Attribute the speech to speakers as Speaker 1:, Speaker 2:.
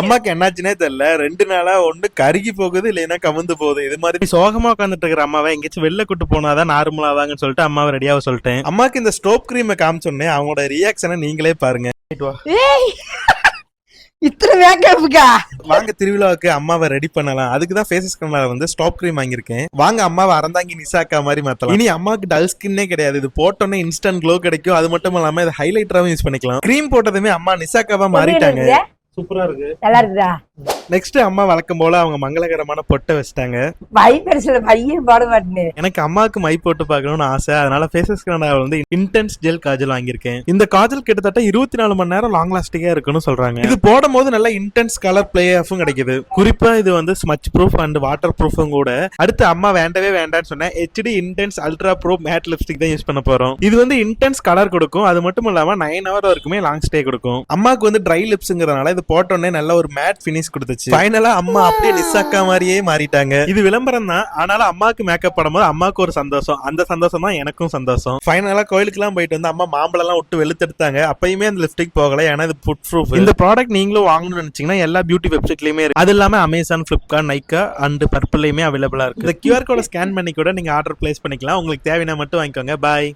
Speaker 1: அம்மாக்கு என்னாச்சுனே தெரியல. ரெண்டு நாளா ஒண்ணு கருகி போகுது இல்லைன்னா கவுந்து போகுது. இது மாதிரி சோகமா உட்காந்துட்டு இருக்கிற அம்மாவை எங்கேயாச்சும் வெளில கூட்டு போனாதான் நார்மல் ஆவாங்கன்னு சொல்லிட்டு அம்மாவை ரெடியாக சொல்லிட்டேன். அம்மாக்கு இந்த ஸ்டோப் கிரீமை காமிச்சோன்னே அவங்களோட ரியாக்ஷனை நீங்களே பாருங்க.
Speaker 2: ஏய்! இத்தனை மேக்கப்புக்கா
Speaker 1: வாங்க திருவிழாவுக்கு அம்மாவை ரெடி பண்ணலாம். அதுக்கு தான் ஃபேஸஸ் கண்ணால வந்து ஸ்டாப் கிரீம் வாங்கியிருக்கேன். வாங்க அம்மாவை அறந்தாங்கி நிசாக்கா மாதிரி மாத்தலாம். இனி அம்மாவுக்கு டல் ஸ்கின்னே கிடையாது. இது போட்டோன்னே இன்ஸ்டன்ட் க்ளோ கிடைக்கும். அது மட்டும் இல்லாம இதை ஹைலைட்டராகவும் யூஸ் பண்ணிக்கலாம். கிரீம் போட்டதுமே அம்மா நிசாக்காவா மாறிட்டாங்க. சூப்பரா இருக்கு.
Speaker 2: நல்லா இருக்குதா?
Speaker 1: நெக்ஸ்ட் அம்மா வழக்கம் போல அவங்க மங்களகரமான பொட்டை வச்சிட்டாங்க.
Speaker 2: மை பெருசுல போட மாட்டேன்
Speaker 1: எனக்கு அம்மாவுக்கு மை போட்டு பார்க்கணும்னு ஆசை. அதனால ஃபேஸஸ் கனடாவில் வந்து இன்டென்ஸ் ஜெல் காஜல் வாங்கியிருக்கேன். இந்த காஜல் கிட்டத்தட்ட இருபத்தி நாலு மணி நேரம் லாங் லாஸ்டிங்கா இருக்குன்னு சொல்றாங்க. இது போடும் போது நல்ல இன்டென்ஸ் கலர் பிளே ஆஃபும் கிடைக்குது. குறிப்பா இது வந்து ஸ்மச் ப்ரூஃப் அண்ட் வாட்டர் ப்ரூஃபும் கூட. அடுத்து அம்மா வேண்டவே வேண்டாம்னு சொன்னேன். HD intense ultra pro matte lipstick தான் யூஸ் பண்ண போறோம். இது வந்து இன்டென்ஸ் கலர் கொடுக்கும். அது மட்டும் இல்லாம நைன் ஹவர் வரைக்குமே லாங் ஸ்டே கொடுக்கும். அம்மாவுக்கு வந்து ட்ரை லிப்ஸ்ங்கிறதுனால இது போட்டோன்னே நல்ல ஒரு மேட் ஃபினிஷ் கொடுத்துச்சு ஃபைனலா அம்மா அப்படியே நிசாக்கா மாதிரியே மாறிட்டாங்க. இது விளம்பரம் தான். ஆனாலும் அம்மாவுக்கு மேக்கப் பண்ணும்போது அம்மாவுக்கு ஒரு சந்தோஷம். அந்த சந்தோஷம் தான் எனக்கும் சந்தோஷம். ஃபைனலா கோயிலுக்குலாம் போயிட்டு வந்து அம்மா மாம்பழம் எல்லாம் விட்டு வெளுத்தெடுத்தாங்க. அப்பயுமே அந்த லிப்ஸ்டிக் போகல. ஏன்னா இது ஃபுட் ப்ரூஃப் இந்த ப்ராடக்ட் நீங்களும் வாங்கணும்னு நினைச்சீங்கன்னா எல்லா பியூட்டி வெப்சைட்லயுமே இருக்கு. அது இல்லாம அமேசான் பிளிப்கார்ட் நைக்கா அண்ட் பர்பிள்லயுமே அவைலபிளா இருக்கு. இந்த கியூஆர் கோட ஸ்கேன் பண்ணி கூட நீங்க ஆர்டர் பிளேஸ் பண்ணிக்கலாம். உங்களுக்கு தேவையான மட்டும் வாங்கிக்கோங்க. பாய்